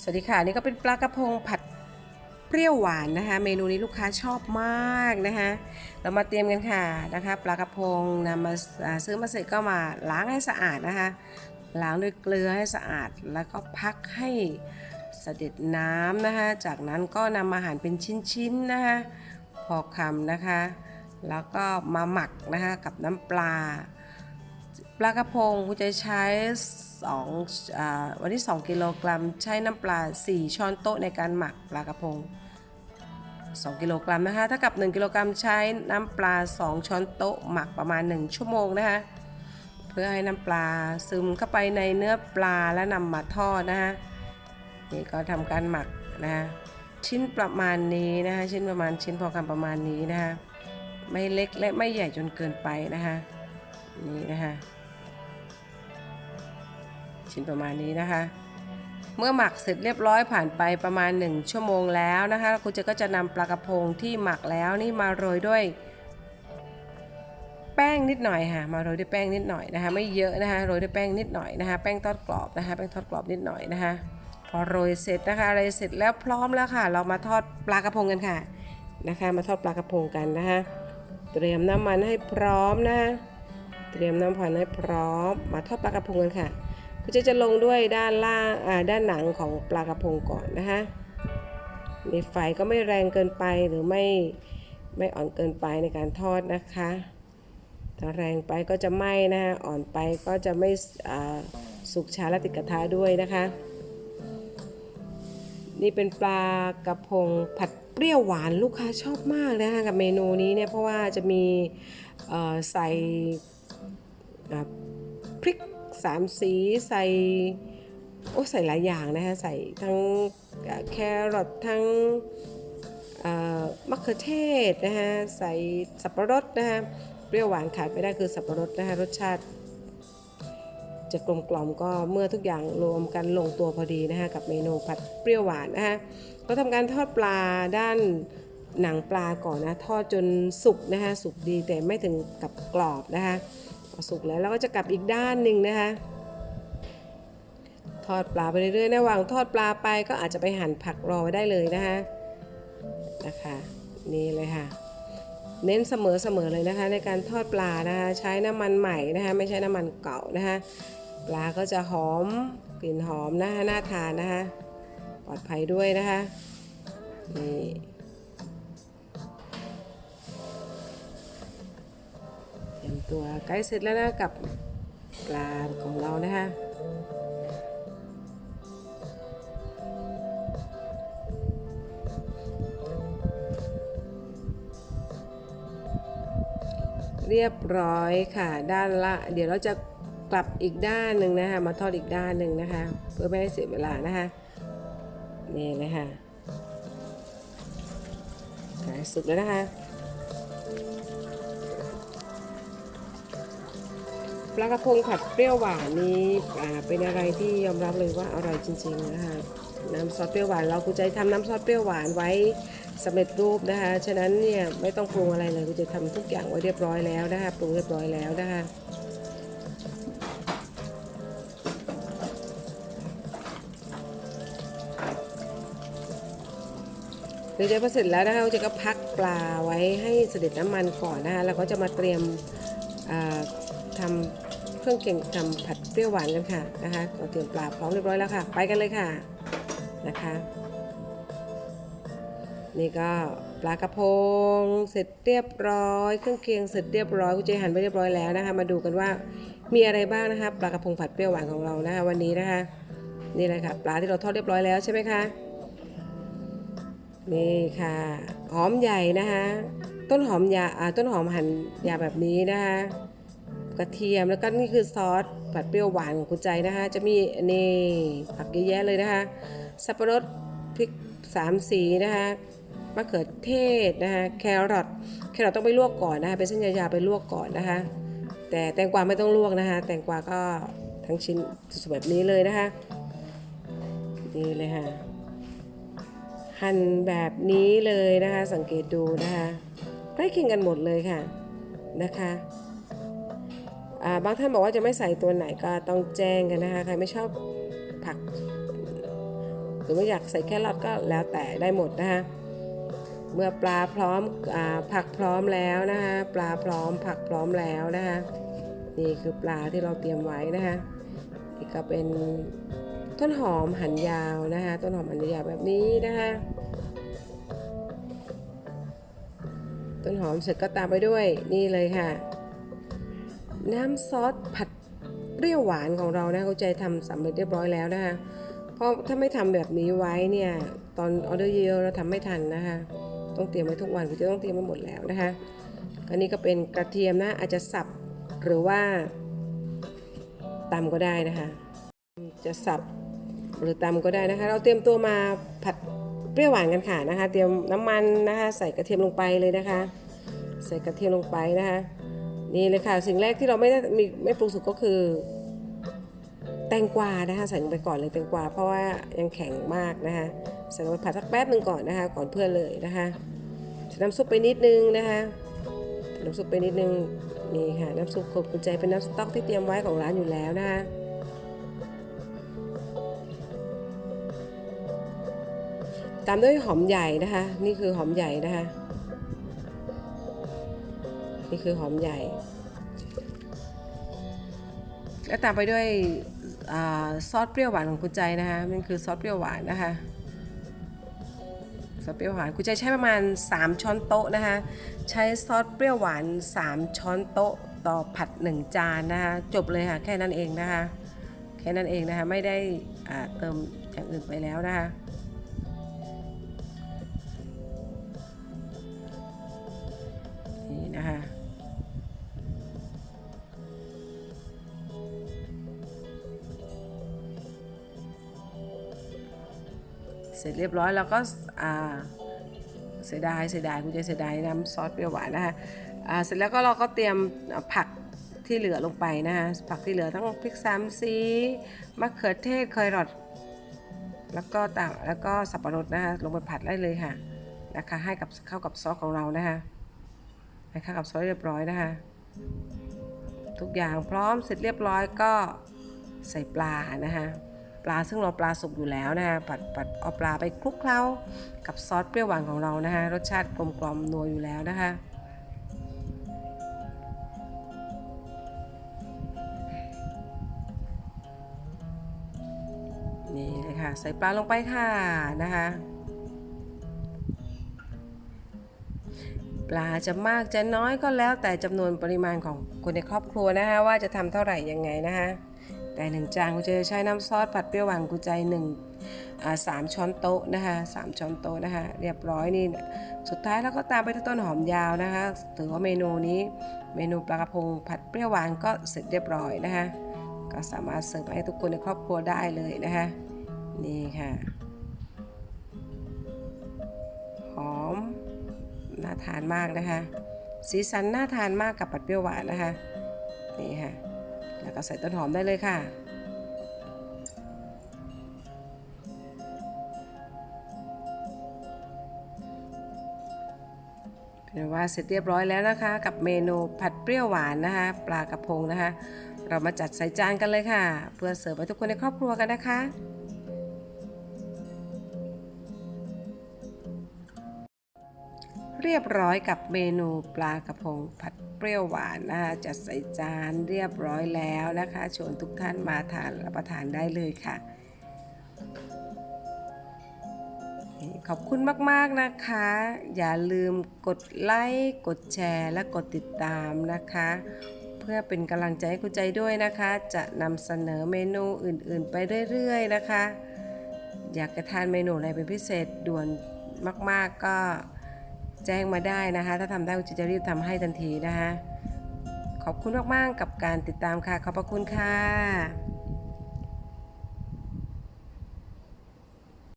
สวัสดีค่ะนี่ก็เป็นปลากระพงผัดเปรี้ยวหวานนะคะ เมนูนี้ลูกค้าชอบมากนะคะ เรามาเตรียมกันค่ะนะคะ ปลากระพงนำมาอ่าซื้อมาเสร็จก็มาล้างให้สะอาดนะคะล้างด้วยเกลือให้สะอาดแล้วก็พักให้เสด็จน้ำนะคะ จากนั้นก็นำมาหั่นเป็นชิ้นๆนะคะพอคำนะคะ แล้วก็มาหมักนะคะกับน้ำปลา ปลากระพงคุณจะใช้2อวันที่ 2 กิโลกรัม ใช้น้ำปลา 4 ช้อนโต๊ะในการหมักปลากระพง 2 กิโลกรัมนะคะถ้ากับ 1 กิโลกรัมใช้น้ำปลา 2 ช้อนโต๊ะหมักประมาณ 1 ชั่วโมงนะคะเพื่อให้น้ำปลาซึมเข้าไปในเนื้อปลาและนำมาทอดนะคะนี่ก็ทำการหมักนะคะชิ้นประมาณนี้นะคะชิ้นประมาณชิ้นพอคำประมาณนี้นะคะไม่เล็กและไม่ใหญ่จนเกินไปนะคะนี่นะคะ ชิ้นประมาณนี้นะคะ เมื่อหมักเสร็จเรียบร้อยผ่านไปประมาณ 1 ชั่วโมงแล้วนะคะคุณเจก็จะนำปลากระพงที่หมักแล้วนี่มาโรยด้วย แป้งนิดหน่อยค่ะ มาโรยด้วยแป้งนิดหน่อยนะคะ ไม่เยอะนะคะโรยด้วยแป้งนิดหน่อยนะคะ แป้งทอดกรอบนะคะแป้งทอดกรอบนิดหน่อยนะคะ พอโรยเสร็จนะคะอะไรเสร็จแล้วพร้อมแล้วค่ะ เรามาทอดปลากระพงกันค่ะนะคะ มาทอดปลากระพงกันนะคะเตรียมน้ำมันให้พร้อมนะ เตรียมน้ำมันให้พร้อม มาทอดปลากระพงกันค่ะ คุณเจจะลงด้วยด้านล่างอ่าด้านหนังของปลากระพงก่อนนะคะในไฟก็ไม่แรงเกินไปหรือไม่ไม่อ่อนเกินไปในการทอดนะคะ ถ้าแรงไปก็จะไหม้นะคะอ่อนไปก็จะไม่อ่าสุกช้าและติดกระทะด้วยนะคะ นี่เป็นปลากระพงผัดเปรี้ยวหวานลูกค้าชอบมากนะคะกับเมนูนี้เนี่ยเพราะว่าจะมีอ่อใส่พริก สามสีใส่โอ้ใส่หลายอย่างนะคะใส่ทั้งแครอททั้งมะเขือเทศนะคะใส่สับปะรดนะคะเปรี้ยวหวานขาดไม่ได้คือสับปะรดนะคะรสชาติ จะกลมกล่อมก็เมื่อทุกอย่างรวมกันลงตัวพอดีนะคะกับเมนูผัดเปรี้ยวหวานนะคะก็ทำการทอดปลาด้านหนังปลาก่อนนะทอดจนสุกนะคะสุกดีแต่ไม่ถึงกับกรอบนะคะ พอสุกแล้วเราก็จะกลับอีกด้านหนึ่งนะคะ ทอดปลาไปเรื่อยๆ ระหว่างทอดปลาไปก็อาจจะไปหั่นผักรอไว้ได้เลยนะคะนะคะนี่เลยค่ะ เน้นเสมอเสมอเลยนะคะ ในการทอดปลานะคะ ใช้น้ำมันใหม่นะคะ ไม่ใช่น้ำมันเก่านะคะ ปลาก็จะหอมกลิ่นหอมนะคะน่าทานนะคะ ปลอดภัยด้วยนะคะนี่ ตัวใกล้เสร็จแล้วนะกับปลาของเรานะคะเรียบร้อยค่ะ ด้านละ เดี๋ยวเราจะกลับอีกด้านหนึ่งนะคะ มาทอดอีกด้านหนึ่งนะคะ เพื่อไม่ให้เสียเวลานะคะนี่เลยค่ะใกล้สุดแล้วนะคะ ปลากระพงผัดเปรี้ยวหวานนี้อ่เป็นอะไรที่ยอมรับเลยว่าอร่อยจริง ๆ นะคะน้ำซอสเปรี้ยวหวานเราคุณใจทำน้ำซอสเปรี้ยวหวานไว้สำเร็จรูปนะคะ ฉะนั้นเนี่ยไม่ต้องปรุงอะไรเลยคุณจะทำทุกอย่างไว้เรียบร้อยแล้วนะคะปรุงเรียบร้อยแล้วนะคะเดี๋ยวพอเสร็จแล้วนะคะเราจะก็พักปลาไว้ให้เสด็จน้ำมันก่อนนะคะแล้วก็จะมาเตรียมอ่า ทำเครื่องเคียงทำผัดเปรี้ยวหวานกันค่ะนะคะเราเตรียมปลาพร้อมเรียบร้อยแล้วค่ะ ไปกันเลยค่ะนะคะ นี่ก็ปลากระพงเสร็จเรียบร้อย เครื่องเคียงเสร็จเรียบร้อยคุณเจหั่นไปเรียบร้อยแล้วนะคะ มาดูกันว่ามีอะไรบ้างนะคะปลากระพงผัดเปรี้ยวหวานของเรานะคะ วันนี้นะคะนี่เลยค่ะปลาที่เราทอดเรียบร้อยแล้วใช่ไหมคะนี่ค่ะหอมใหญ่นะคะ ต้นหอมยาอ่าต้นหอมหั่นยาแบบนี้นะคะ กระเทียมแล้วก็นี่คือซอสผัดเปรี้ยวหวานของคุณใจนะคะ จะมีนี่ผักเยอะแยะเลยนะคะ สับปะรดพริกสามสีนะคะมะเขือเทศนะคะแครอทแครอทต้องไปลวกก่อนนะคะเป็นเส้นยาวๆไปลวกก่อนนะคะ แต่แตงกวาไม่ต้องลวกนะคะ แตงกวาก็ทั้งชิ้นสดๆแบบนี้เลยนะคะนี่เลยค่ะหั่นแบบนี้เลยนะคะ สังเกตดูนะคะใกล้เคียงกันหมดเลยค่ะนะคะ บางท่านบอกว่าจะไม่ใส่ตัวไหนก็ต้องแจ้งกันนะคะ ใครไม่ชอบผัก หรือว่าอยากใส่แครอทก็แล้วแต่ได้หมดนะคะ เมื่อปลาพร้อมอผักพร้อมแล้วนะคะ ปลาพร้อมผักพร้อมแล้วนะคะ นี่คือปลาที่เราเตรียมไว้นะคะนี่ก็เป็นต้นหอมหันยาวนะคะ ต้นหอมหันยาวแบบนี้นะคะต้นหอมเสร็จก็ตามไปด้วยนี่เลยค่ะ น้ำซอสผัดเปรี้ยวหวานของเรานะเข้าใจทำสำเร็จเรียบร้อยแล้วนะคะเพราะถ้าไม่ทำแบบนี้ไว้เนี่ยตอนออเดอร์เยอะเราทำไม่ทันนะคะต้องเตรียมไว้ทุกวันคือจะต้องเตรียมไว้หมดแล้วนะคะอันนี้ก็เป็นกระเทียมนะอาจจะสับหรือว่าตำก็ได้นะคะ จะสับหรือตำก็ได้นะคะ เราเตรียมตัวมาผัดเปรี้ยวหวานกันค่ะนะคะ เตรียมน้ำมันนะคะ ใส่กระเทียมลงไปเลยนะคะ ใส่กระเทียมลงไปนะคะ นี่เลยค่ะสิ่งแรกที่เราไม่ได้มีไม่ปรุงสุกก็คือ แตงกวานะคะใส่ลงไปก่อนเลยแตงกวาเพราะว่ายังแข็งมากนะคะใส่ลงไปผัดสักแป๊บหนึ่งก่อนนะคะก่อนเพื่อนเลยนะคะใส่น้ำซุปไปนิดนึงนะคะใส่น้ำซุปไปนิดนึงนี่ค่ะน้ำซุปขบกุญใจเป็นน้ำสต๊อกที่เตรียมไว้ของร้านอยู่แล้วนะคะตามด้วยหอมใหญ่นะคะ นี่คือหอมใหญ่นะคะ นี่คือหอมใหญ่ แล้วตามไปด้วยอซอสเปรี้ยวหวานของคุณใจนะคะมันคือซอสเปรี้ยวหวานนะคะซอสเปรี้ยวหวานคุณใจใช้ประมาณ 3 ช้อนโต๊ะนะคะ ใช้ซอสเปรี้ยวหวาน 3 ช้อนโต๊ะต่อผัด 1 จานนะคะ จบเลยค่ะ แค่นั้นเองนะคะ แค่นั้นเองนะคะ ไม่ได้เติมอย่างอื่นไปแล้วนะคะ นี่นะคะ สร็จเรียบร้อยแล้วก็เสียดายเสียดายคุณจะเสียดายน้ำซอสเปรี้ยวหวานนะคะเสร็จแล้วก็เราก็เตรียมผักที่เหลือลงไปนะคะผักที่เหลือทั้งพริกสามสีมะเขือเทศเคยรอทแล้วก็ต่างแล้วก็สับปะรดนะคะลงไปผัดได้เลยค่ะนะคะให้กับเข้ากับซอสของเรานะคะให้เข้ากับซอสเรียบร้อยนะคะทุกอย่างพร้อมเสร็จเรียบร้อยก็ใส่ปลานะคะ ปลาซึ่งเราปลาสุกอยู่แล้วนะคะผัดผัดเอาปลาไปคลุกเคล้ากับซอสเปรี้ยวหวานของเรานะคะรสชาติกลมกล่อมนัวอยู่แล้วนะคะนี่เลยค่ะใส่ปลาลงไปค่ะนะคะปลาจะมากจะน้อยก็แล้วแต่จำนวนปริมาณของคนในครอบครัวนะคะว่าจะทำเท่าไหร่ยังไงนะคะ แต่หนึ่งจานกูจะใช้น้ำซอสผัดเปรี้ยวหวานกูใจหนึ่งสามช้อนโต๊ะนะคะสามช้อนโต๊ะนะคะ เรียบร้อยนี่สุดท้ายแล้วก็ตามไปที่ต้นหอมยาวนะคะ ถือว่าเมนูนี้เมนูปลากระพงผัดเปรี้ยวหวานก็เสร็จเรียบร้อยนะคะ ก็สามารถเสิร์ฟให้ทุกคนในครอบครัวได้เลยนะคะนี่ค่ะหอมน่าทานมากนะคะ สีสันน่าทานมากกับผัดเปรี้ยวหวานนะคะนี่ค่ะ แล้วก็ใส่ต้นหอมได้เลยค่ะ เป็นว่าเสร็จเรียบร้อยแล้วนะคะ กับเมนูผัดเปรี้ยวหวานนะคะ ปลากระพงนะคะ เรามาจัดใส่จานกันเลยค่ะ เพื่อเสิร์ฟให้ทุกคนในครอบครัวกันนะคะ เรียบร้อยกับเมนูปลากระพงผัดเปรี้ยวหวานนะคะจัดใส่จานเรียบร้อยแล้วนะคะชวนทุกท่านมาทานรับประทานได้เลยค่ะ ขอบคุณมาก ๆ นะคะ อย่าลืมกดไลค์กดแชร์และกดติดตามนะคะ เพื่อเป็นกำลังใจให้คุณใจด้วยนะคะ จะนำเสนอเมนูอื่น ๆ ไปเรื่อย ๆ นะคะ อยากจะทานเมนูอะไรเป็นพิเศษด่วนมาก ๆ ก็ แจ้งมาได้นะคะ ถ้าทำได้คุณจะรีบทำให้ทันทีนะคะ ขอบคุณมาก ๆ กับการติดตามค่ะ ขอบพระคุณค่ะ